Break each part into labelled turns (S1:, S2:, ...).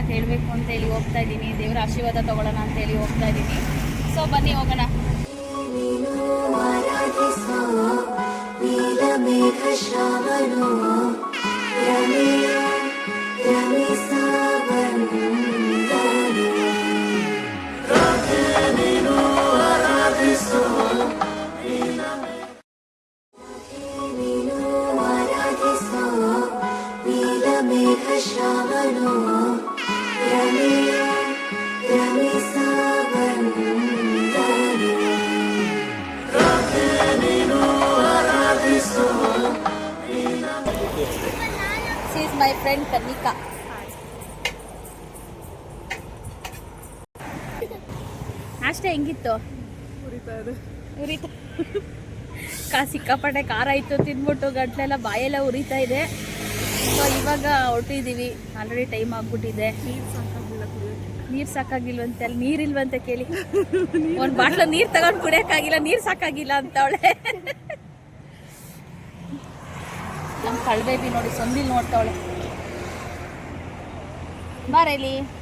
S1: ಹತ್ರ ಅಂತ ಹೇಳಿ ಹೋಗ್ತಾ ಇದ್ದೀನಿ. ದೇವರ ಆಶೀರ್ವಾದ ತಗೊಳ್ಳೋಣ ಅಂತೇಳಿ ಹೋಗ್ತಾ ಇದ್ದೀನಿ. ಸೊ ಬನ್ನಿ, ಹೋಗೋಣ.
S2: ನೀನು
S1: ಮೈ ಫ್ರೆಂಡ್ ಕನ್ನಿಕಾ ಅಷ್ಟೇ ಹೆಂಗಿತ್ತು? ಉರಿತಾ ಕಾ ಸಿಕ್ಕಾಪಟ್ಟೆ ಖಾರ ಇತ್ತು ತಿಂದ್ಬಿಟ್ಟು ಗಂಟ್ಲೆಲ್ಲ ಬಾಯೆಲ್ಲ ಉರಿತಾ ಇದೆ. ಸೊ ಇವಾಗ ಹೊರಟಿದ್ದೀವಿ ಆಲ್ರೆಡಿ ಟೈಮ್ ಆಗ್ಬಿಟ್ಟಿದೆ. ನೀರು ಸಾಕಾಗಿಲ್ವಂತೆ ಅಲ್ಲಿ ನೀರಿಲ್ವಂತೆ ಕೇಳಿ. ಒಂದು ಬಾಟ್ಲ ನೀರು ತಗೊಂಡು ಕುಡಿಯೋಕ್ಕಾಗಿಲ್ಲ ನೀರು ಸಾಕಾಗಿಲ್ಲ ಅಂತವಳೆ ನಮ್ಮ ಕಳ್ಬೇಬಿ ನೋಡಿ ಸೊಂದಿಲ್ ನೋಡ್ತಾವಳೆ. ಬಾರೇಲಿ
S2: ಬಾನಿಗೆ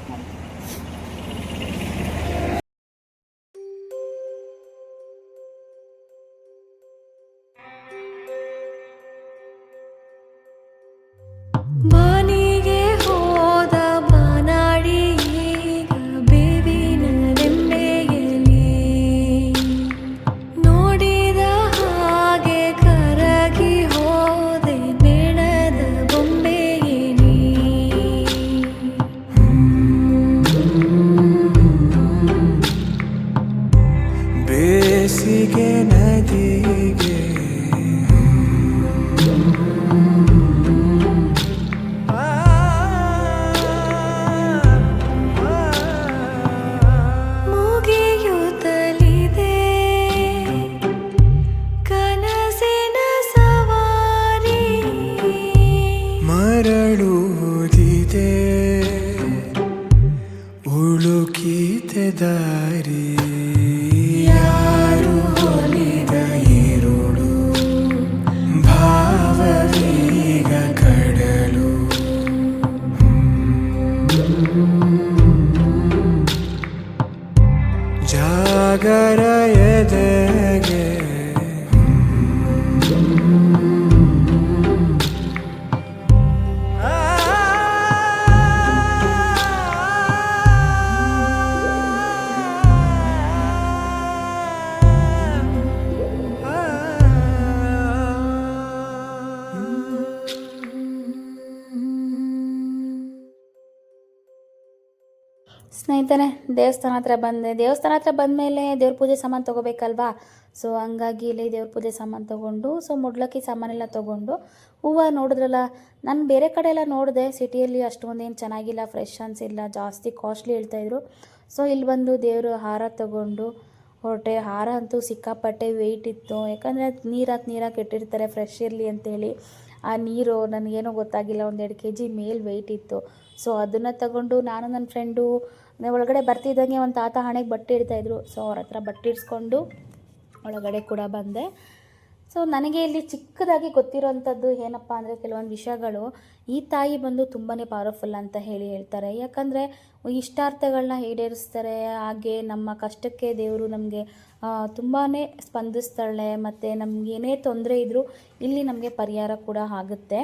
S1: ಸ್ನೇಹಿತರೆ ದೇವಸ್ಥಾನ ಹತ್ರ ಬಂದೆ. ದೇವಸ್ಥಾನ ಹತ್ರ ಬಂದಮೇಲೆ ದೇವ್ರ ಪೂಜೆ ಸಾಮಾನು ತೊಗೋಬೇಕಲ್ವಾ? ಸೊ ಹಂಗಾಗಿ ಇಲ್ಲಿ ದೇವ್ರ ಪೂಜೆ ಸಾಮಾನು ತೊಗೊಂಡು ಸೊ ಮುಡ್ಲಕ್ಕಿ ಸಾಮಾನೆಲ್ಲ ತೊಗೊಂಡು, ಹೂವು ನೋಡಿದ್ರಲ್ಲ, ನಾನು ಬೇರೆ ಕಡೆ ಎಲ್ಲ ನೋಡಿದೆ, ಸಿಟಿಯಲ್ಲಿ ಅಷ್ಟೊಂದೇನು ಚೆನ್ನಾಗಿಲ್ಲ ಫ್ರೆಶ್ ಇಲ್ಲ ಜಾಸ್ತಿ ಕಾಸ್ಟ್ಲಿ ಹೇಳ್ತಾಯಿದ್ರು ಸೊ ಇಲ್ಲಿ ಬಂದು ದೇವರು ಹಾರ ತೊಗೊಂಡು, ಹೊರಟೆ ಹಾರ ಅಂತೂ ಸಿಕ್ಕಾಪಟ್ಟೆ ವೆಯ್ಟ್ ಇತ್ತು. ಯಾಕಂದರೆ ನೀರು ಹಾಕಿ ನೀರು ಹಾಕಿ ಇಟ್ಟಿರ್ತಾರೆ ಫ್ರೆಶ್ ಇರಲಿ ಅಂತೇಳಿ. ಆ ನೀರು ನನಗೇನೋ ಗೊತ್ತಾಗಿಲ್ಲ ಒಂದೆರಡು ಕೆ ಜಿ ಮೇಲೆ ವೆಯ್ಟ್ ಇತ್ತು. ಸೊ ಅದನ್ನು ತಗೊಂಡು ನಾನು ನನ್ನ ಫ್ರೆಂಡು ಒಳಗಡೆ ಬರ್ತಿದ್ದಂಗೆ ಒಂದು ತಾತ ಹಣೆಗೆ ಬಟ್ಟೆ ಇಡ್ತಾಯಿದ್ರು ಸೊ ಅವ್ರ ಹತ್ರ ಬಟ್ಟೆ ಇಡ್ಸ್ಕೊಂಡು ಒಳಗಡೆ ಕೂಡ ಬಂದೆ. ಸೊ ನನಗೆ ಇಲ್ಲಿ ಚಿಕ್ಕದಾಗಿ ಗೊತ್ತಿರೋವಂಥದ್ದು ಏನಪ್ಪ ಅಂದರೆ ಕೆಲವೊಂದು ವಿಷಯಗಳು ಈ ತಾಯಿ ಬಂದು ತುಂಬಾ ಪವರ್ಫುಲ್ ಅಂತ ಹೇಳಿ ಹೇಳ್ತಾರೆ. ಯಾಕಂದರೆ ಇಷ್ಟಾರ್ಥಗಳನ್ನ ಈಡೇರಿಸ್ತಾರೆ. ಹಾಗೆ ನಮ್ಮ ಕಷ್ಟಕ್ಕೆ ದೇವರು ನಮಗೆ ತುಂಬಾ ಸ್ಪಂದಿಸ್ತಾಳೆ. ಮತ್ತು ನಮಗೇನೇ ತೊಂದರೆ ಇದ್ದರೂ ಇಲ್ಲಿ ನಮಗೆ ಪರಿಹಾರ ಕೂಡ ಆಗುತ್ತೆ.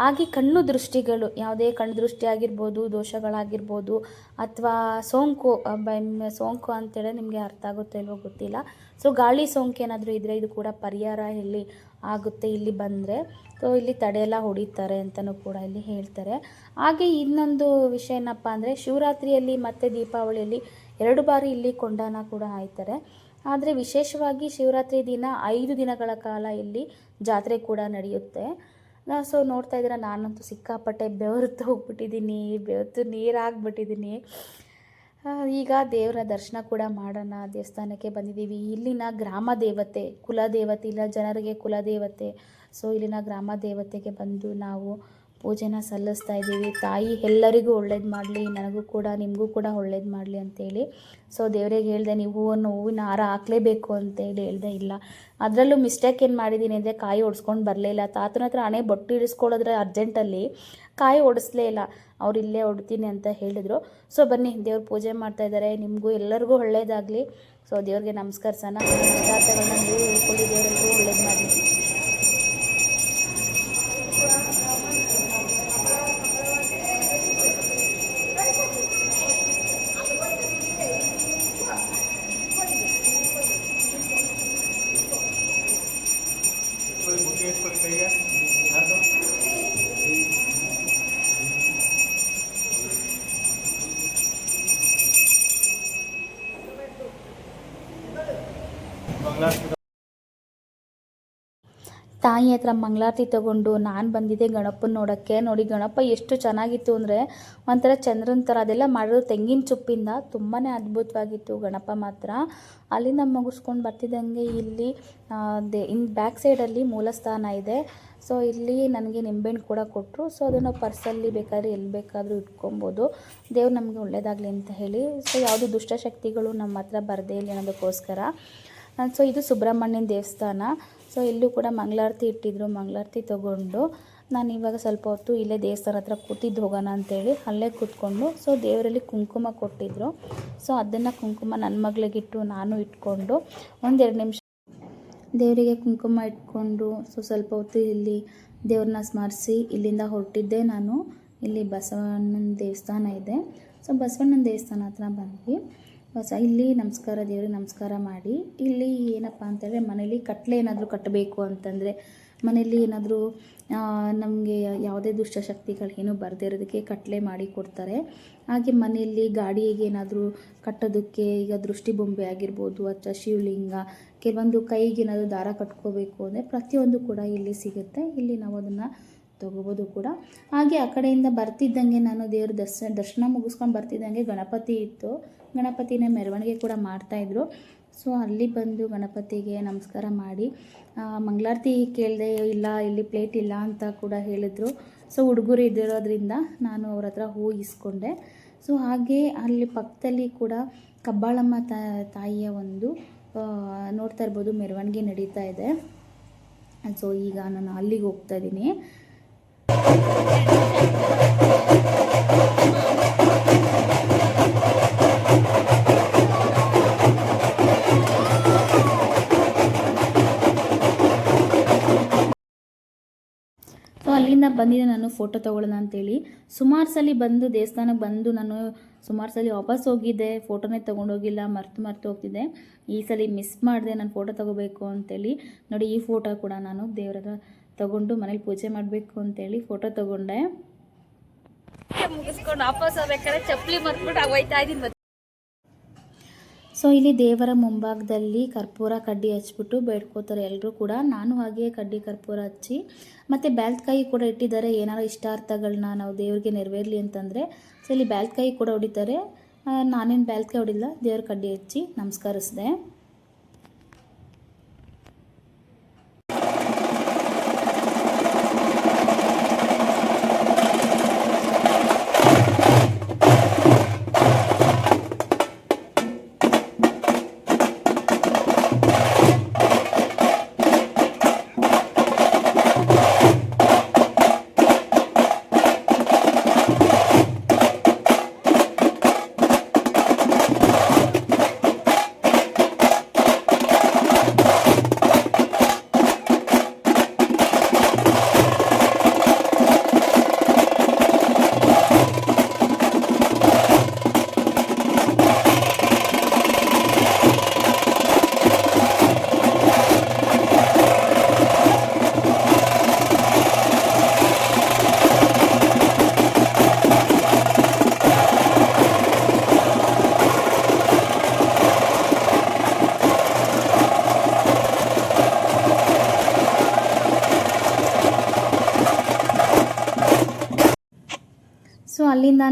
S1: ಹಾಗೆ ಕಣ್ಣು ದೃಷ್ಟಿಗಳು, ಯಾವುದೇ ಕಣ್ಣು ದೃಷ್ಟಿ ಆಗಿರ್ಬೋದು, ದೋಷಗಳಾಗಿರ್ಬೋದು, ಅಥವಾ ಸೋಂಕು ಸೋಂಕು ಅಂತೇಳಿ ನಿಮಗೆ ಅರ್ಥ ಆಗುತ್ತೋ ಇಲ್ವೋ ಗೊತ್ತಿಲ್ಲ. ಸೊ ಗಾಳಿ ಸೋಂಕು ಏನಾದರೂ ಇದ್ದರೆ ಇದು ಕೂಡ ಪರಿಹಾರ ಇಲ್ಲಿ ಆಗುತ್ತೆ, ಇಲ್ಲಿ ಬಂದರೆ. ಸೊ ಇಲ್ಲಿ ತಡೆಯೆಲ್ಲ ಹೊಡಿತಾರೆ ಅಂತಲೂ ಕೂಡ ಇಲ್ಲಿ ಹೇಳ್ತಾರೆ. ಹಾಗೆ ಇನ್ನೊಂದು ವಿಷಯ ಏನಪ್ಪ ಅಂದರೆ, ಶಿವರಾತ್ರಿಯಲ್ಲಿ ಮತ್ತು ದೀಪಾವಳಿಯಲ್ಲಿ ಎರಡು ಬಾರಿ ಇಲ್ಲಿ ಕೊಂಡಾನ ಕೂಡ ಆಯ್ತಾರೆ ಆದರೆ ವಿಶೇಷವಾಗಿ ಶಿವರಾತ್ರಿ ದಿನ ಐದು ದಿನಗಳ ಕಾಲ ಇಲ್ಲಿ ಜಾತ್ರೆ ಕೂಡ ನಡೆಯುತ್ತೆ. ಸೊ ನೋಡ್ತಾ ಇದ್ದೀರಾ, ನಾನಂತೂ ಸಿಕ್ಕಾಪಟ್ಟೆ ಬೆವರ್ತು ಹೋಗ್ಬಿಟ್ಟಿದ್ದೀನಿ, ಬೆವರ್ತು ನೀರಾಗ್ಬಿಟ್ಟಿದ್ದೀನಿ. ಈಗ ದೇವರ ದರ್ಶನ ಕೂಡ ಮಾಡೋಣ, ದೇವಸ್ಥಾನಕ್ಕೆ ಬಂದಿದ್ದೀವಿ. ಇಲ್ಲಿನ ಗ್ರಾಮ ದೇವತೆ, ಕುಲ ದೇವತೆ ಇಲ್ಲ ಜನರಿಗೆ ಕುಲದೇವತೆ ಸೊ ಇಲ್ಲಿನ ಗ್ರಾಮ ದೇವತೆಗೆ ಬಂದು ನಾವು ಪೂಜೆನ ಸಲ್ಲಿಸ್ತಾ ಇದ್ದೀವಿ. ತಾಯಿ ಎಲ್ಲರಿಗೂ ಒಳ್ಳೇದು ಮಾಡಲಿ, ನನಗೂ ಕೂಡ, ನಿಮಗೂ ಕೂಡ ಒಳ್ಳೇದು ಮಾಡಲಿ ಅಂತೇಳಿ. ಸೊ ದೇವರಿಗೆ ಹೇಳಿದೆ, ನೀವು ಹೂವನ್ನು ಹೂವಿನ ಹಾರ ಹಾಕಲೇಬೇಕು ಅಂತೇಳಿ ಹೇಳ್ದೆ, ಇಲ್ಲ. ಅದರಲ್ಲೂ ಮಿಸ್ಟೇಕ್ ಏನು ಮಾಡಿದ್ದೀನಿ ಅಂದರೆ ಕಾಯಿ ಒಡ್ಸ್ಕೊಂಡು ಬರಲೇ ಇಲ್ಲ ತಾತನ ಹತ್ರ ಹಣೆ ಬೊಟ್ಟು ಇಳಿಸ್ಕೊಳ್ಳೋದ್ರೆ ಅರ್ಜೆಂಟಲ್ಲಿ ಕಾಯಿ ಒಡಿಸ್ಲೇ ಇಲ್ಲ. ಅವ್ರು ಇಲ್ಲೇ ಹೊಡ್ತೀನಿ ಅಂತ ಹೇಳಿದರು. ಸೊ ಬನ್ನಿ, ದೇವ್ರ ಪೂಜೆ ಮಾಡ್ತಾ ಇದ್ದಾರೆ ನಿಮಗೂ ಎಲ್ಲರಿಗೂ ಒಳ್ಳೇದಾಗಲಿ. ಸೊ ದೇವ್ರಿಗೆ ನಮಸ್ಕಾರ ಸಣ್ಣ ಪದಾರ್ಥಗಳನ್ನ ನೀವು ಹೇಳ್ಕೊಳ್ಳಿ. ದೇವರೆಲ್ಲರೂ ಒಳ್ಳೇದು ಮಾಡಲಿ. ತಾಯಿ ಹತ್ರ ಮಂಗಳಾರತಿ ತಗೊಂಡು ನಾನು ಬಂದಿದ್ದೆ ಗಣಪನ ನೋಡೋಕ್ಕೆ. ನೋಡಿ ಗಣಪ ಎಷ್ಟು ಚೆನ್ನಾಗಿತ್ತು ಅಂದರೆ ಒಂಥರ ಚಂದ್ರನ ಥರ ಅದೆಲ್ಲ ಮಾಡಿರೋ ತೆಂಗಿನ ಚುಪ್ಪಿಂದ ತುಂಬಾ ಅದ್ಭುತವಾಗಿತ್ತು ಗಣಪ ಮಾತ್ರ. ಅಲ್ಲಿಂದ ಮುಗಿಸ್ಕೊಂಡು ಬರ್ತಿದ್ದಂಗೆ ಇಲ್ಲಿ ದೇ, ಇನ್ ಬ್ಯಾಕ್ ಸೈಡಲ್ಲಿ ಮೂಲಸ್ಥಾನ ಇದೆ. ಸೊ, ಇಲ್ಲಿ ನನಗೆ ನಿಂಬೆಹಣ್ಣು ಕೂಡ ಕೊಟ್ಟರು ಸೊ, ಅದನ್ನು ಪರ್ಸಲ್ಲಿ ಬೇಕಾದ್ರೆ ಎಲ್ಲಿ ಬೇಕಾದರೂ ಇಟ್ಕೊಬೋದು. ದೇವ್ರು ನಮಗೆ ಒಳ್ಳೇದಾಗಲಿ ಅಂತ ಹೇಳಿ. ಸೊ, ಯಾವುದು ದುಷ್ಟಶಕ್ತಿಗಳು ನಮ್ಮ ಹತ್ರ ಬರದೇ ಇಲ್ಲ ಅನ್ನೋದಕ್ಕೋಸ್ಕರ. ಸೊ, ಇದು ಸುಬ್ರಹ್ಮಣ್ಯನ ದೇವಸ್ಥಾನ. ಸೊ ಇಲ್ಲೂ ಕೂಡ ಮಂಗಳಾರತಿ ಇಟ್ಟಿದ್ರು. ಮಂಗಳಾರತಿ ತೊಗೊಂಡು ನಾನು ಇವಾಗ ಸ್ವಲ್ಪ ಹೊತ್ತು ಇಲ್ಲೇ ದೇವಸ್ಥಾನ ಹತ್ರ ಕೂತಿದ್ದು ಹೋಗೋಣ ಅಂತೇಳಿ ಅಲ್ಲೇ ಕೂತ್ಕೊಂಡು ಸೊ ದೇವರಲ್ಲಿ ಕುಂಕುಮ ಕೊಟ್ಟಿದ್ರು. ಸೊ ಅದನ್ನು ಕುಂಕುಮ ನನ್ನ ಮಗಳಿಗಿಟ್ಟು ನಾನು ಇಟ್ಕೊಂಡು ಒಂದೆರಡು ನಿಮಿಷ ದೇವರಿಗೆ ಕುಂಕುಮ ಇಟ್ಕೊಂಡು ಸೊ ಸ್ವಲ್ಪ ಹೊತ್ತು ಇಲ್ಲಿ ದೇವ್ರನ್ನ ಸ್ಮರಿಸಿ ಇಲ್ಲಿಂದ ಹೊರಟಿದ್ದೆ ನಾನು. ಇಲ್ಲಿ ಬಸವಣ್ಣನ ದೇವಸ್ಥಾನ ಇದೆ. ಸೊ ಬಸವಣ್ಣನ ದೇವಸ್ಥಾನ ಹತ್ರ ಬಂದ್ವಿ. ಬಸ ಇಲ್ಲಿ ನಮಸ್ಕಾರ, ದೇವ್ರಿಗೆ ನಮಸ್ಕಾರ ಮಾಡಿ. ಇಲ್ಲಿ ಏನಪ್ಪ ಅಂತಂದರೆ, ಮನೇಲಿ ಕಟ್ಲೆ ಏನಾದರೂ ಕಟ್ಟಬೇಕು ಅಂತಂದರೆ, ಮನೇಲಿ ಏನಾದರೂ ನಮಗೆ ಯಾವುದೇ ದುಷ್ಟಶಕ್ತಿಗಳೇನು ಬರದೇ ಇರೋದಕ್ಕೆ ಕಟ್ಲೆ ಮಾಡಿ ಕೊಡ್ತಾರೆ. ಹಾಗೆ ಮನೆಯಲ್ಲಿ ಗಾಡಿಗೆ ಏನಾದರೂ ಕಟ್ಟೋದಕ್ಕೆ ಈಗ ದೃಷ್ಟಿ ಬೊಂಬೆ ಆಗಿರ್ಬೋದು, ಅಥವಾ ಶಿವಲಿಂಗ, ಕೆಲವೊಂದು ಕೈಗೆ ಏನಾದರೂ ದಾರ ಕಟ್ಕೋಬೇಕು ಅಂದರೆ ಪ್ರತಿಯೊಂದು ಕೂಡ ಇಲ್ಲಿ ಸಿಗುತ್ತೆ. ಇಲ್ಲಿ ನಾವು ಅದನ್ನು ತಗೋಬೋದು ಕೂಡ. ಹಾಗೆ ಆ ಕಡೆಯಿಂದ ಬರ್ತಿದ್ದಂಗೆ ನಾನು ದೇವ್ರ ದರ್ಶನ ದರ್ಶನ ಮುಗಿಸ್ಕೊಂಡು ಬರ್ತಿದ್ದಂಗೆ ಗಣಪತಿ ಇತ್ತು. ಗಣಪತಿನ ಮೆರವಣಿಗೆ ಕೂಡ ಮಾಡ್ತಾಯಿದ್ರು ಸೊ ಅಲ್ಲಿ ಬಂದು ಗಣಪತಿಗೆ ನಮಸ್ಕಾರ ಮಾಡಿ ಮಂಗಳಾರತಿ ಕೇಳಿದೆ, ಇಲ್ಲ, ಇಲ್ಲಿ ಪ್ಲೇಟ್ ಇಲ್ಲ ಅಂತ ಕೂಡ ಹೇಳಿದ್ರು. ಸೊ ಹುಡುಗರು ಇದ್ದಿರೋದ್ರಿಂದ ನಾನು ಅವ್ರ ಹತ್ರ ಹೂ ಇಸ್ಕೊಂಡೆ ಸೊ ಹಾಗೆ ಅಲ್ಲಿ ಪಕ್ಕದಲ್ಲಿ ಕೂಡ ಕಬ್ಬಾಳಮ್ಮ ತಾಯಿಯ ಒಂದು ನೋಡ್ತಾ ಇರ್ಬೋದು ಮೆರವಣಿಗೆ ನಡೀತಾ ಇದೆ. ಸೊ ಈಗ ನಾನು ಅಲ್ಲಿಗೆ ಹೋಗ್ತಾ ಇದ್ದೀನಿ. ಅಲ್ಲಿಂದ ಬಂದಿದ್ದೆ ನಾನು ಫೋಟೋ ತೊಗೊಳ್ಳೋಣ ಅಂತೇಳಿ. ಸುಮಾರು ಸಲ ಬಂದು ದೇವಸ್ಥಾನಕ್ಕೆ ಬಂದು ನಾನು ಸುಮಾರು ಸಲ ವಾಪಸ್ ಹೋಗಿದ್ದೆ. ಫೋಟೋನೇ ತೊಗೊಂಡೋಗಿಲ್ಲ ಮರ್ತು ಮರ್ತು ಹೋಗ್ತಿದ್ದೆ. ಈ ಸಲ ಮಿಸ್ ಮಾಡಿದೆ ನಾನು ಫೋಟೋ ತೊಗೋಬೇಕು ಅಂತೇಳಿ. ನೋಡಿ ಈ ಫೋಟೋ ಕೂಡ ನಾನು ದೇವರ ಹತ್ರ ತೊಗೊಂಡು ಮನೇಲಿ ಪೂಜೆ ಮಾಡಬೇಕು ಅಂತೇಳಿ ಫೋಟೋ ತೊಗೊಂಡೆ.
S3: ಮುಗಿಸ್ಕೊಂಡು ವಾಪಸ್ ಹೋಗ್ಬೇಕಾದ್ರೆ ಚಪ್ಪಲಿ ಮರ್ತ್ಬಿಟ್ಟು ಹೋಗ್ತಾ ಇದೀನಿ
S1: ಸೊ ಇಲ್ಲಿ ದೇವರ ಮುಂಭಾಗದಲ್ಲಿ ಕರ್ಪೂರ ಕಡ್ಡಿ ಹಚ್ಬಿಟ್ಟು ಬೇಡ್ಕೋತಾರೆ ಎಲ್ಲರೂ ಕೂಡ. ನಾನು ಹಾಗೆ ಕಡ್ಡಿ ಕರ್ಪೂರ ಹಚ್ಚಿ, ಮತ್ತು ಬ್ಯಾಲ್ಕಾಯಿ ಕೂಡ ಇಟ್ಟಿದ್ದಾರೆ. ಏನಾರು ಇಷ್ಟಾರ್ಥಗಳನ್ನ ನಾವು ದೇವ್ರಿಗೆ ನೆರವೇರಲಿ ಅಂತಂದರೆ, ಸೊ ಇಲ್ಲಿ ಬ್ಯಾಲ್ಕಾಯಿ ಕೂಡ ಹೊಡಿತಾರೆ. ನಾನೇನು ಬ್ಯಾಲ್ಕಾಯಿ ಹೊಡಿಲ್ಲ, ದೇವ್ರ ಕಡ್ಡಿ ಹಚ್ಚಿ ನಮಸ್ಕರಿಸಿದೆ.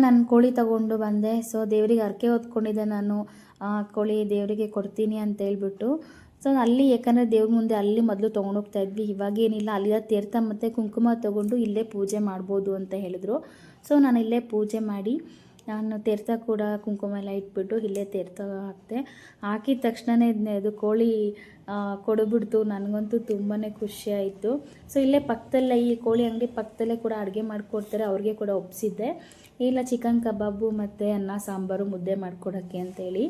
S1: ನಾನು ಕೋಳಿ ತಗೊಂಡು ಬಂದೆ. ಸೊ ದೇವರಿಗೆ ಹರಕೆ ಹೊತ್ಕೊಂಡಿದ್ದೆ ನಾನು. ಕೋಳಿ ದೇವರಿಗೆ ಕೊಡ್ತೀನಿ ಅಂತ ಹೇಳ್ಬಿಟ್ಟು. ಸೊ ಅಲ್ಲಿ ಯಾಕಂದರೆ ದೇವ್ರ ಮುಂದೆ ಅಲ್ಲಿ ಮೊದಲು ತೊಗೊಂಡೋಗ್ತಾ ಇದ್ವಿ. ಇವಾಗೇನಿಲ್ಲ ಅಲ್ಲಿಯ ತೀರ್ಥ ಮತ್ತು ಕುಂಕುಮ ತೊಗೊಂಡು ಇಲ್ಲೇ ಪೂಜೆ ಮಾಡ್ಬೋದು ಅಂತ ಹೇಳಿದ್ರು. ಸೊ ನಾನು ಇಲ್ಲೇ ಪೂಜೆ ಮಾಡಿ ನಾನು ತೀರ್ಥ ಕೂಡ ಕುಂಕುಮ ಎಲ್ಲ ಇಟ್ಬಿಟ್ಟು ಇಲ್ಲೇ ತೀರ್ಥ ಹಾಕಿದೆ. ಹಾಕಿದ ತಕ್ಷಣವೇ ಇದು ಕೋಳಿ ಕೊಡಬಿಡ್ತು ನನಗಂತೂ ತುಂಬಾ ಖುಷಿ ಆಯಿತು. ಸೊ ಇಲ್ಲೇ ಪಕ್ಕದಲ್ಲೇ ಈ ಕೋಳಿ ಅಂಗಡಿ ಪಕ್ಕದಲ್ಲೇ ಕೂಡ ಅಡುಗೆ ಮಾಡಿಕೊಡ್ತಾರೆ. ಅವ್ರಿಗೆ ಕೂಡ ಒಪ್ಪಿಸಿದ್ದೆ ಇಲ್ಲ, ಚಿಕನ್ ಕಬಾಬು ಮತ್ತು ಅನ್ನ, ಸಾಂಬಾರು ಮುದ್ದೆ ಮಾಡಿಕೊಡೋಕ್ಕೆ ಅಂತೇಳಿ.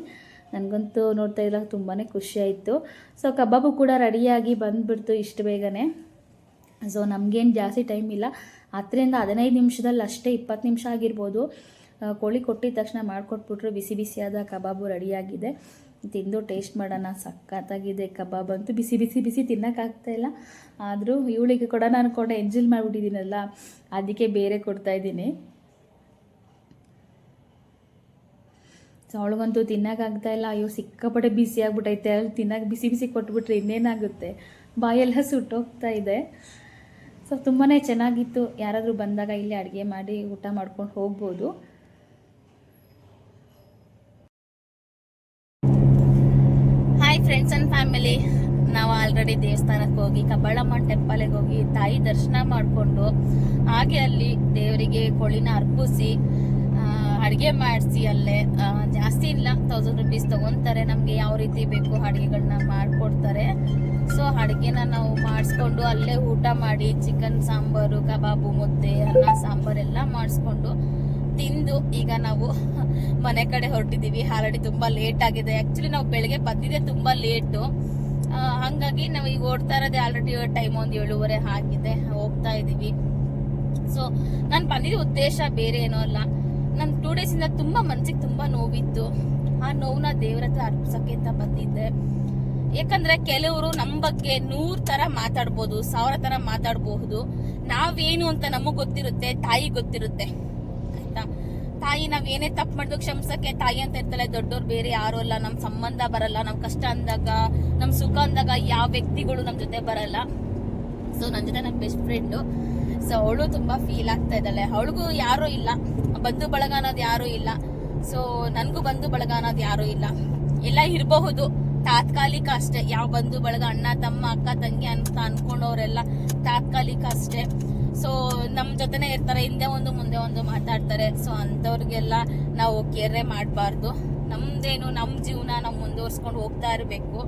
S1: ನನಗಂತೂ ನೋಡ್ತಾ ಇದ್ದಾಗ ತುಂಬಾ ಖುಷಿ ಆಯಿತು. ಸೊ ಕಬಾಬು ಕೂಡ ರೆಡಿಯಾಗಿ ಬಂದುಬಿಡ್ತು ಇಷ್ಟು ಬೇಗನೆ. ಸೊ ನಮಗೇನು ಜಾಸ್ತಿ ಟೈಮ್ ಇಲ್ಲ. ಹತ್ತರಿಂದ ಹದಿನೈದು ನಿಮಿಷದಲ್ಲಿ ಅಷ್ಟೇ ಇಪ್ಪತ್ತು ನಿಮಿಷ ಆಗಿರ್ಬೋದು. ಕೋಳಿ ಕೊಟ್ಟಿದ ತಕ್ಷಣ ಮಾಡಿಕೊಟ್ಬಿಟ್ರು, ಬಿಸಿ ಬಿಸಿಯಾದ ಕಬಾಬು ರೆಡಿಯಾಗಿದೆ. ತಿಂದು ಟೇಸ್ಟ್ ಮಾಡೋಣ, ಸಖತ್ತಾಗಿದೆ ಕಬಾಬ್ ಅಂತೂ. ಬಿಸಿ ಬಿಸಿ ಬಿಸಿ ತಿನ್ನೋಕ್ಕಾಗ್ತಾ ಇಲ್ಲ. ಆದರೂ ಇವಳಿಗೆ ಕೂಡ ನಾನು ಕೂಡ, ಎಂಜಿಲ್ ಮಾಡಿಬಿಟ್ಟಿದ್ದೀನಲ್ಲ, ಅದಕ್ಕೆ ಬೇರೆ ಕೊಡ್ತಾಯಿದ್ದೀನಿ ಸೊ ಅವಳಿಗಂತೂ ತಿನ್ನೋಕ್ಕಾಗ್ತಾ ಇಲ್ಲ. ಅಯ್ಯೋ, ಸಿಕ್ಕಾಪಟ್ಟೆ ಬಿಸಿ ಆಗ್ಬಿಟ್ಟೈತೆ ಅಲ್ಲಿ ತಿನ್ನೋಕೆ ಬಿಸಿ ಬಿಸಿ ಕೊಟ್ಬಿಟ್ರೆ ಇನ್ನೇನಾಗುತ್ತೆ? ಬಾಯೆಲ್ಲ ಸುಟ್ಟೋಗ್ತಾ ಇದೆ. ಸೊ ತುಂಬಾ ಚೆನ್ನಾಗಿತ್ತು. ಯಾರಾದರೂ ಬಂದಾಗ ಇಲ್ಲಿ ಅಡುಗೆ ಮಾಡಿ, ಊಟ ಮಾಡ್ಕೊಂಡು ಹೋಗ್ಬೋದು.
S3: ಫ್ರೆಂಡ್ಸ್ ಅಂಡ್ ಫ್ಯಾಮಿಲಿ ನಾವು ಆಲ್ರೆಡಿ ದೇವಸ್ಥಾನಕ್ಕೆ ಹೋಗಿ ಕಬ್ಬಾಳಮ್ಮ ಟೆಂಪಲ್ಗೆ ಹೋಗಿ ತಾಯಿ ದರ್ಶನ ಮಾಡಿಕೊಂಡು, ಹಾಗೆ ಅಲ್ಲಿ ದೇವರಿಗೆ ಕೊಳಿನ ಅರ್ಪಿಸಿ ಅಡುಗೆ ಮಾಡಿಸಿ ಅಲ್ಲೇ ಜಾಸ್ತಿ ಇಲ್ಲ ತೌಸಂಡ್ ರುಪೀಸ್ ತಗೊಂತಾರೆ, ನಮಗೆ ಯಾವ ರೀತಿ ಬೇಕು ಅಡುಗೆಗಳನ್ನ ಮಾಡಿಕೊಡ್ತಾರೆ. ಸೊ ಅಡುಗೆನ ನಾವು ಮಾಡಿಸ್ಕೊಂಡು ಅಲ್ಲೇ ಊಟ ಮಾಡಿ ಚಿಕನ್ ಸಾಂಬಾರು, ಕಬಾಬು, ಮುದ್ದೆ, ಅನ್ನ ಸಾಂಬಾರು ಎಲ್ಲ ಮಾಡಿಸ್ಕೊಂಡು ತಿಂದು ಈಗ ನಾವು ಮನೆ ಕಡೆ ಹೊರಟಿದೀವಿ ಆಲ್ರೆಡಿ ತುಂಬಾ ಲೇಟ್ ಆಗಿದೆ. ಆಕ್ಚುಲಿ ನಾವು ಬೆಳಗ್ಗೆ ಬಂದಿದೆ ತುಂಬಾ ಲೇಟು ಹಂಗಾಗಿ ನಾವು ಈಗ ಓಡ್ತಾ ಇರೋದೇ ಆಲ್ರೆಡಿ ಟೈಮ್ ಒಂದು ಏಳುವರೆ ಆಗಿದೆ. ಹೋಗ್ತಾ ಇದೀವಿ ಸೊ ನಾನು ಬಂದಿದ್ದ ಉದ್ದೇಶ ಬೇರೆ ಏನೋ ಅಲ್ಲ. ನಾನು ಟೂ ಡೇಸ್ ಇಂದ ತುಂಬಾ ಮನ್ಸಿಗೆ ತುಂಬಾ ನೋವಿತ್ತು. ಆ ನೋವನ್ನ ದೇವ್ರ ಹತ್ರ ಅರ್ಪಿಸಕ್ಕೆ ಅಂತ ಬಂದಿದ್ದೆ. ಯಾಕಂದ್ರೆ ಕೆಲವರು ನಮ್ಮ ಬಗ್ಗೆ ನೂರ್ ತರ ಮಾತಾಡ್ಬೋದು, ಸಾವಿರ ತರ ಮಾತಾಡಬಹುದು ನಾವೇನು ಅಂತ ನಮಗ್ ಗೊತ್ತಿರುತ್ತೆ, ತಾಯಿ ಗೊತ್ತಿರುತ್ತೆ. ತಾಯಿ, ನಾವ್ ಏನೇ ತಪ್ಪು ಮಾಡಿದ್ರು ಕ್ಷಮಿಸಕ್ಕೆ ತಾಯಿ ಅಂತ ಇರ್ತಾಳೆ, ದೊಡ್ಡವ್ರು ಬೇರೆ ಯಾರು ಅಲ್ಲ, ನಮ್ ಸಂಬಂಧ ಬರಲ್ಲ, ನಮ್ ಕಷ್ಟ ಅಂದಾಗ, ನಮ್ ಸುಖ ಅಂದಾಗ ಯಾವ ವ್ಯಕ್ತಿಗಳು ನಮ್ ಜೊತೆ ಬರಲ್ಲ. ಸೊ ನನ್ನ ಜೊತೆ ನನ್ನ ಬೆಸ್ಟ್ ಫ್ರೆಂಡು ಸೊ ಅವಳು ತುಂಬಾ ಫೀಲ್ ಆಗ್ತಾ ಇದ್ದಾಳೆ. ಅವಳಿಗೂ ಯಾರೂ ಇಲ್ಲ. ಬಂಧು ಬಳಗ ಅನ್ನೋದು ಯಾರೂ ಇಲ್ಲ. ಸೊ ನನಗೂ ಬಂಧು ಬಳಗ ಅನ್ನೋದು ಯಾರೂ ಇಲ್ಲ. ಎಲ್ಲ ಇರಬಹುದು. ತಾತ್ಕಾಲಿಕ ಅಷ್ಟೇ. ಯಾವ ಬಂಧು ಬಳಗ ಅಣ್ಣ, ತಮ್ಮ, ಅಕ್ಕ, ತಂಗಿ ಅಂತ ಅನ್ಕೊಂಡವ್ರೆಲ್ಲ ತಾತ್ಕಾಲಿಕ ಅಷ್ಟೇ. ಸೊ ನಮ್ಮ ಜೊತೆನೇ ಇರ್ತಾರೆ, ಹಿಂದೆ ಒಂದು, ಮುಂದೆ ಒಂದು ಮಾತಾಡ್ತಾರೆ. ಸೊ ಅಂಥವ್ರಿಗೆಲ್ಲ ನಾವು ಕೇರೆ ಮಾಡಬಾರ್ದು. ನಮ್ದೇನು ನಮ್ಮ ಜೀವನ ನಾವು ಮುಂದುವರ್ಸ್ಕೊಂಡು ಹೋಗ್ತಾ ಇರಬೇಕು.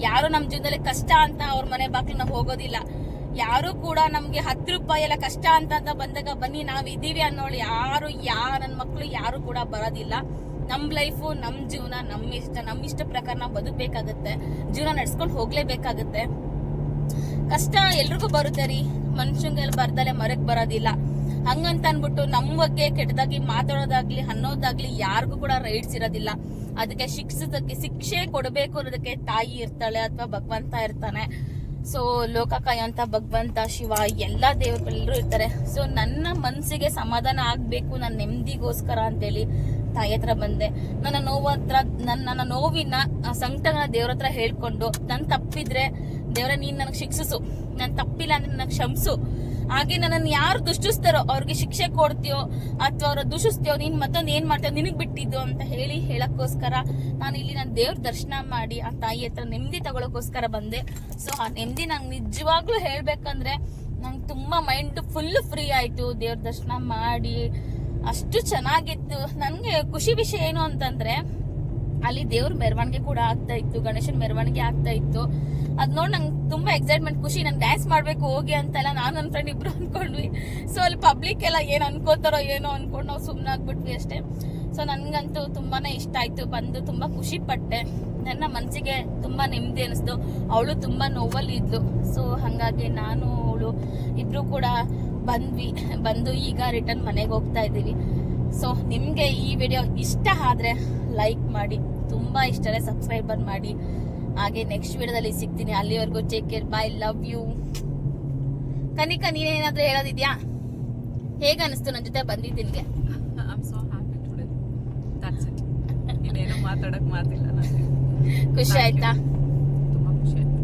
S3: ಯಾರು ನಮ್ಮ ಜೀವನದಲ್ಲಿ ಕಷ್ಟ ಅಂತ ಅವ್ರ ಮನೆ ಬಾಕ್ಲು ನಾವು ಹೋಗೋದಿಲ್ಲ. ಯಾರು ಕೂಡ ನಮಗೆ ಹತ್ತು ರೂಪಾಯಿ ಎಲ್ಲ ಕಷ್ಟ ಅಂತ ಅಂತ ಬಂದಾಗ, ಬನ್ನಿ ನಾವು ಇದೀವಿ ಅನ್ನೋಳು ಯಾರು ಯಾ ನನ್ನ ಮಕ್ಕಳು ಯಾರು ಕೂಡ ಬರೋದಿಲ್ಲ. ನಮ್ಮ ಲೈಫು ನಮ್ಮ ಜೀವನ ನಮ್ಮ ಇಷ್ಟ ನಮ್ಮ ಇಷ್ಟ ಪ್ರಕಾರ ನಾವು ಬದುಕಬೇಕಾಗತ್ತೆ. ಜೀವನ ನಡ್ಸ್ಕೊಂಡು ಹೋಗ್ಲೇಬೇಕಾಗತ್ತೆ. ಕಷ್ಟ ಎಲ್ರಿಗೂ ಬರುತ್ತೆ ರೀ. ಮನುಷ್ಯಂಗೆಲ್ಲ ಬರ್ದಲೆ ಮರಕ್ ಬರೋದಿಲ್ಲ. ಹಂಗಂತ ಅನ್ಬಿಟ್ಟು ನಮ್ ಬಗ್ಗೆ ಕೆಟ್ಟದಾಗಿ ಮಾತಾಡೋದಾಗ್ಲಿ, ಅನ್ನೋದಾಗ್ಲಿ ಯಾರಿಗೂ ಕೂಡ ರೈಟ್ಸ್ ಇರೋದಿಲ್ಲ. ಅದಕ್ಕೆ ಶಿಕ್ಷಿಸಕ್ಕೆ ಶಿಕ್ಷೆ ಕೊಡಬೇಕು ಅನ್ನೋದಕ್ಕೆ ತಾಯಿ ಇರ್ತಾಳೆ ಅಥವಾ ಭಗವಂತ ಇರ್ತಾನೆ. ಸೊ ಲೋಕ ಅಂತ ಭಗವಂತ, ಶಿವ, ಎಲ್ಲಾ ದೇವರುಗಳೆಲ್ಲರೂ ಇರ್ತಾರೆ. ಸೊ ನನ್ನ ಮನಸ್ಸಿಗೆ ಸಮಾಧಾನ ಆಗ್ಬೇಕು ನನ್ನ ನೆಮ್ಮದಿಗೋಸ್ಕರ ಅಂತೇಳಿ ತಾಯಿ ಹತ್ರ ಬಂದೆ. ನನ್ನ ನೋವು ಹತ್ರ ನನ್ನ ನನ್ನ ನೋವಿನ ಸಂಕಟನ ದೇವ್ರ ಹತ್ರ ಹೇಳ್ಕೊಂಡು, ನನ್ ತಪ್ಪಿದ್ರೆ ದೇವ್ರ ನೀನ್ ನನಗೆ ಶಿಕ್ಷಿಸು. ನನ್ ತಪ್ಪಿಲ್ಲ ಅಂದ್ರೆ ನನಗೆ ಕ್ಷಮಿಸು ಹಾಗೆ ನನ್ನನ್ನು ಯಾರು ದುಷ್ಟಿಸ್ತಾರೋ, ಅವ್ರಿಗೆ ಶಿಕ್ಷೆ ಕೊಡ್ತೀಯೋ, ಅಥವಾ ಅವ್ರ ದುಷಿಸ್ತೀಯೋ, ನೀನು ಮತ್ತೊಂದು ಏನು ಮಾಡ್ತೀಯೋ, ನಿನಗೆ ಬಿಟ್ಟಿದ್ದು ಅಂತ ಹೇಳಿ ಹೇಳಕ್ಕೋಸ್ಕರ ನಾನು ಇಲ್ಲಿ ನಾನು ದೇವ್ರ ದರ್ಶನ ಮಾಡಿ ಆ ತಾಯಿ ಹತ್ರ ನೆಮ್ಮದಿ ತಗೊಳಕೋಸ್ಕರ ಬಂದೆ. ಸೊ ಆ ನೆಮ್ಮದಿ ನಂಗೆ ನಿಜವಾಗ್ಲೂ ಹೇಳ್ಬೇಕಂದ್ರೆ, ನಂಗೆ ತುಂಬಾ ಮೈಂಡ್ ಫುಲ್ ಫ್ರೀ ಆಯ್ತು ದೇವ್ರ ದರ್ಶನ ಮಾಡಿ. ಅಷ್ಟು ಚೆನ್ನಾಗಿತ್ತು. ನನಗೆ ಖುಷಿ ವಿಷಯ ಏನು ಅಂತಂದ್ರೆ, ಅಲ್ಲಿ ದೇವ್ರ ಮೆರವಣಿಗೆ ಕೂಡ ಆಗ್ತಾ ಇತ್ತು, ಗಣೇಶನ್ ಮೆರವಣಿಗೆ ಆಗ್ತಾ ಇತ್ತು. ಅದ್ ನೋಡಿ ನಂಗೆ ತುಂಬಾ ಎಕ್ಸೈಟ್ಮೆಂಟ್ ಖುಷಿ ನಂಗೆ ಡ್ಯಾನ್ಸ್ ಮಾಡ್ಬೇಕು, ಹೋಗಿ ಅಂತೆಲ್ಲ ನಾನು ನನ್ನ ಫ್ರೆಂಡ್ ಇಬ್ರು ಅನ್ಕೊಂಡ್ವಿ. ಸೊ ಅಲ್ಲಿ ಪಬ್ಲಿಕ್ ಎಲ್ಲ ಏನ್ ಅನ್ಕೋತಾರೋ ಏನೋ ಅನ್ಕೊಂಡು ನಾವು ಸುಮ್ಮನೆ ಆಗ್ಬಿಟ್ವಿ ಅಷ್ಟೇ. ಸೊ ನನ್ಗಂತೂ ತುಂಬಾನೇ ಇಷ್ಟ ಆಯ್ತು. ಬಂದು ತುಂಬಾ ಖುಷಿ ಪಟ್ಟೆ. ನನ್ನ ಮನಸ್ಸಿಗೆ ತುಂಬಾ ನೆಮ್ಮದಿ ಅನಿಸ್ತು. ಅವಳು ತುಂಬಾ ನೋವಲ್ಲಿ ಇದ್ಲು ಸೊ ಹಾಗಾಗಿ ನಾನು, ಅವಳು ಇಬ್ರು ಕೂಡ ಬಂದ್ವಿ. ಬಂದು ಈಗ ರಿಟರ್ನ್ ಮನೆಗೆ ಹೋಗ್ತಾ ಇದ್ದೀವಿ ಸೊ ನಿಮಗೆ ಈ ವಿಡಿಯೋ ಇಷ್ಟ ಆದರೆ ಲೈಕ್ ಮಾಡಿ. ತುಂಬಾ ಇಷ್ಟ ಸಬ್ಸ್ಕ್ರೈಬರ್ ಮಾಡಿ. ಹಾಗೆ ನೆಕ್ಸ್ಟ್ ವಿಡಿಯೋದಲ್ಲಿ ಸಿಗ್ತೀನಿ. ಅಲ್ಲಿವರೆಗೂ take care bye love you Kanika ನೀನೇನಾದ್ರೂ ಹೇಳೋದಿದ್ಯಾ? ಹೇಗ ಅನಿಸ್ತು ನನ್ನ ಜೊತೆ
S4: ಇನ್ನೇನು ಮಾತಾಡಕ್ ಮಾತಿಲ್ಲ ನನಗೆ
S3: ಖುಷಿ ಆಯ್ತಾ?
S4: ತುಂಬಾ ಖುಷಿ ಆಯ್ತು.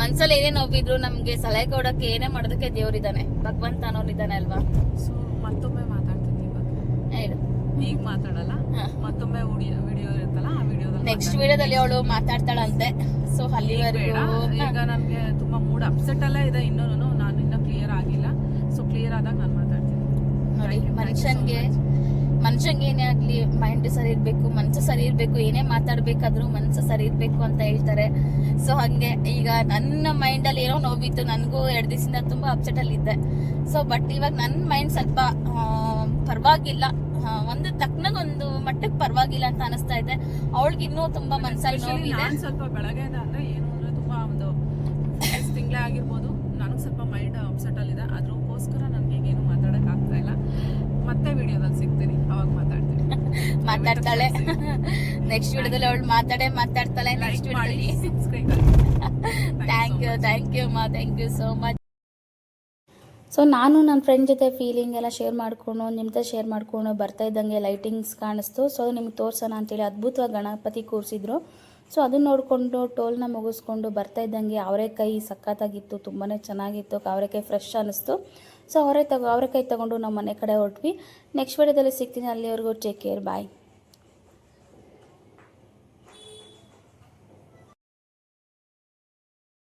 S3: ಮನ್ಸಲ್ಲಿ ಏನೇ ನೋವಿದ್ರು ನಮ್ಗೆ ಸಲಹೆ ಕೊಡಕ್ಕೆ ಏನೇ ಮಾಡೋದಕ್ಕೆ ದೇವ್ರಿದ್ದಾನೆ. ಭಗವಂತ ಅನ್ನೋನಿದ್ದಾನೆ ಅಲ್ವಾ?
S4: ಸೊ ಮತ್ತೊಮ್ಮೆ ಮಾತಾಡ್ತೀನಿ
S3: ಹೇಳು.
S4: ಈಗ ಮಾತಾಡಲ್ಲ. ಮತ್ತೊಮ್ಮೆ ವಿಡಿಯೋ ಇರುತ್ತಲ್ಲ ಆ ವಿಡಿಯೋದಲ್ಲಿ
S3: ನೆಕ್ಸ್ಟ್ ವಿಡಿಯೋದಲ್ಲಿ ಅವಳು ಮಾತಾಡ್ತಾಳಂತೆ. ಸೊ ಅಲ್ಲಿವರೆಗೂ
S4: ಈಗ ನನಗೆ ತುಂಬಾ ಮೂಡ್ ಅಪ್ಸೆಟ್ ಎಲ್ಲ ಇದೆ. ಇನ್ನೂ ನಾನು ಇನ್ನೂ ಕ್ಲಿಯರ್ ಆಗಿಲ್ಲ. ಸೊ ಕ್ಲಿಯರ್ ಆದಾಗ ನಾನು ಮಾತಾಡ್ತೀನಿ.
S3: ನೋಡಿ ಮನುಷ್ಯನ್ಗೆ ಮನುಷ್ಯಂಗೆ ಏನೇ ಆಗ್ಲಿ ಮೈಂಡ್ ಸರಿ ಇರಬೇಕು ಮನಸ್ಸು ಸರಿ ಇರಬೇಕು ಏನೇ ಮಾತಾಡ್ಬೇಕಾದ್ರೂ ಮನಸ್ಸು ಸರಿ ಇರಬೇಕು ಅಂತ ಹೇಳ್ತಾರೆ. ಸೊ ಹಾಗೆ ಈಗ ನನ್ನ ಮೈಂಡ್ ಅಲ್ಲಿ ಏನೋ ನೋವಿತ್ತು. ನನಗೂ ಎರಡು ದಿವಸದಿಂದ ತುಂಬಾ ಅಪ್ಸೆಟ್ ಅಲ್ಲಿ ಇದ್ದೆ ಸೊ ಬಟ್ ಇವಾಗ ನನ್ನ ಮೈಂಡ್ ಸ್ವಲ್ಪ ಪರವಾಗಿಲ್ಲ. ಒಂದು ತಕ್ಕನಾಗ ಒಂದು ಮಟ್ಟಕ್ಕೆ ಪರವಾಗಿಲ್ಲ ಅಂತ ಅನಿಸ್ತಾ ಇದೆ. ಅವಳಿಗೆ ಇನ್ನೂ ತುಂಬಾ
S4: ಮನಸ್ಸಲ್ಲಿ
S3: ನೋವಿದೆ.
S4: ನಾನ್ ಸ್ವಲ್ಪ ಬೆಳಗ್ಗೆ ಅಂದ್ರೆ ಏನು ಅಂದ್ರೆ ತುಂಬಾ ಒಂದು ತಿಂಗಳೇ ಆಗಿರ್ಬೋದು. ನನಗೆ ಸ್ವಲ್ಪ ಮೈಂಡ್ ಅಪ್ಸೆಟ್ ಅಲ್ಲಿ ಇದೆ ಅದ್ರಕ್ಕೋಸ್ಕರ ನನಗೆ ಏನು ಮಾತಾಡಕ್ ಆಗ್ತಾ ಇಲ್ಲ. ಮತ್ತೆ ವಿಡಿಯೋದಲ್ಲಿ ಸಿಗ್ತೀನಿ. ಅವಾಗ ಮಾತಾಡ್ತೀನಿ.
S3: ಮಾತಾಡ್ತಾಳೆ. ನೆಕ್ಸ್ಟ್ ವಿಡಿಯೋದಲ್ಲಿ ಅವಳು ಮಾತಾಡೇ ಮಾತಾಡ್ತಾಳೆ ನೆಕ್ಸ್ಟ್
S4: ವಿಡಿಯೋ
S3: ವಿಡಿಯೋದಲ್ಲಿ. ಥ್ಯಾಂಕ್ ಯು ಥ್ಯಾಂಕ್ ಯು ಮಾ thank you so much so ನಾನು ನನ್ನ ಫ್ರೆಂಡ್ ಜೊತೆ ಫೀಲಿಂಗ್ ಎಲ್ಲ ಶೇರ್ ಮಾಡಿಕೊಂಡು ನಿಮ್ಮ ಜೊತೆ ಶೇರ್ ಮಾಡಿಕೊಂಡು ಬರ್ತಾ ಇದ್ದಂಗೆ ಲೈಟಿಂಗ್ಸ್ ಕಾಣಿಸ್ತು. ಸೊ ನಿಮ್ಗೆ ತೋರ್ಸೋಣ ಅಂತೇಳಿ ಅದ್ಭುತವಾಗಿ ಗಣಪತಿ ಕೂರಿಸಿದ್ರು. ಸೊ ಅದನ್ನ ನೋಡಿಕೊಂಡು ಟೋಲ್ನ ಮುಗಿಸ್ಕೊಂಡು ಬರ್ತಾ ಇದ್ದಂಗೆ ಅವರೆಕಾಯಿ ಸಖತ್ತಾಗಿತ್ತು ತುಂಬಾ ಚೆನ್ನಾಗಿತ್ತು ಅವರೆಕಾಯಿ ಫ್ರೆಶ್ ಅನ್ನಿಸ್ತು. ಸೊ ಅವರೇ ತಗೋ ಅವರೆಕಾಯಿ ತಗೊಂಡು ನಮ್ಮ ಮನೆ ಕಡೆ ಹೊರಟ್ವಿ. ನೆಕ್ಸ್ಟ್ ವಿಡಿಯೋದಲ್ಲಿ ಸಿಗ್ತೀನಿ, ಅಲ್ಲಿವರೆಗೂ ಟೇಕ್ ಕೇರ್ ಬಾಯ್